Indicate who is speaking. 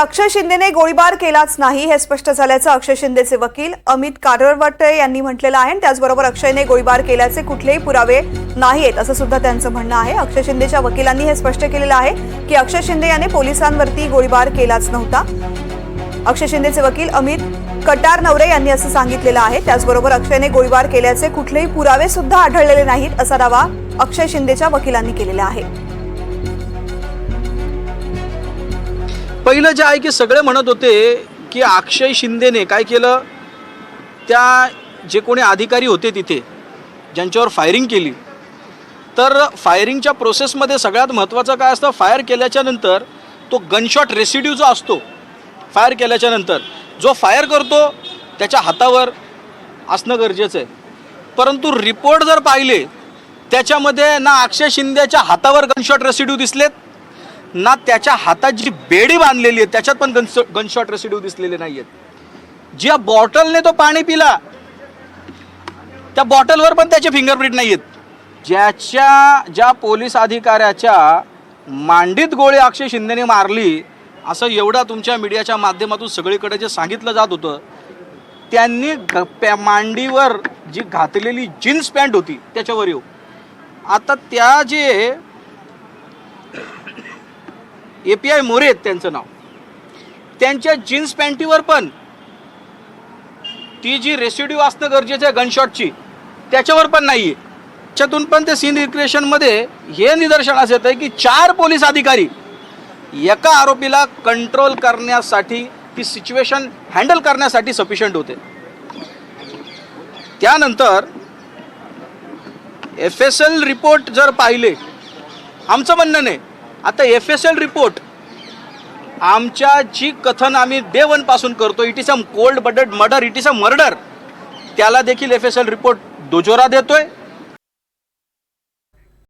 Speaker 1: अक्षय शिंदेने गोळीबार केलाच नाही हे स्पष्ट झाल्याचं अक्षय शिंदेचे वकील अमित कारवटे यांनी म्हटलेलं आहे. आणि त्याचबरोबर अक्षयने गोळीबार केल्याचे कुठलेही पुरावे नाहीत असं सुद्धा त्यांचं म्हणणं आहे. अक्षय शिंदेच्या वकिलांनी हे स्पष्ट केलेलं आहे की अक्षय शिंदे याने पोलिसांवरती गोळीबार केलाच नव्हता. अक्षय शिंदेचे वकील अमित कटार नवरे यांनी असं सांगितलेलं आहे. त्याचबरोबर अक्षयने गोळीबार केल्याचे कुठलेही पुरावे सुद्धा आढळलेले नाहीत असा दावा अक्षय शिंदेच्या वकिलांनी केलेला आहे.
Speaker 2: पहिलं जे आहे की सगळे म्हणत होते की अक्षय शिंदेने काय केलं? त्या जे कोणी अधिकारी होते तिथे ज्यांच्यावर फायरिंग केली. तर फायरिंगच्या प्रोसेसमध्ये सगळ्यात महत्त्वाचं काय असतं? फायर केल्याच्यानंतर तो गनशॉट रेसिड्यू जो असतो फायर केल्याच्यानंतर जो फायर करतो त्याच्या हातावर असणं गरजेचं आहे. परंतु रिपोर्ट जर पाहिले त्याच्यामध्ये ना अक्षय शिंदेच्या हातावर गनशॉट रेसिड्यू दिसलेत ना त्याच्या हातात जी बेडी बांधलेली आहे त्याच्यात पण गन गनशॉट रेसिड्यू दिसलेले नाही आहेत ज्या बॉटलने तो पाणी पिला त्या बॉटलवर पण त्याचे फिंगरप्रिंट नाही आहेत ज्याच्या ज्या पोलीस अधिकाऱ्याच्या मांडीत गोळी अक्षय शिंदेने मारली असं एवढा तुमच्या मीडियाच्या माध्यमातून सगळीकडे जे सांगितलं जात होतं त्यांनी ग- मांडीवर जी घातलेली जीन्स पॅन्ट होती त्याच्यावर येऊ. आता त्या जे ए पी आय मोरे आहेत त्यांचं नाव. त्यांच्या जीन्स पॅन्टीवर पण ती जी रेसिड्यू असणं गरजेचं आहे गनशॉटची त्याच्यावर पण नाही आहे त्याच्यातून पण ते सीन रिक्रिएशनमध्ये हे निदर्शनास येतं आहे की चार पोलीस अधिकारी एका आरोपीला कंट्रोल करण्यासाठी ती सिच्युएशन हँडल करण्यासाठी सफिशियंट होते. त्यानंतर एफ एस एल रिपोर्ट जर पाहिले आमचं म्हणणं नाही. आता एफ एस एल रिपोर्ट आमच्या जी कथन आम्ही डे वनपासून करतो it is a cold blooded murder it is a murder त्याला देखील एफ एस एल रिपोर्ट दुजोरा देतोय.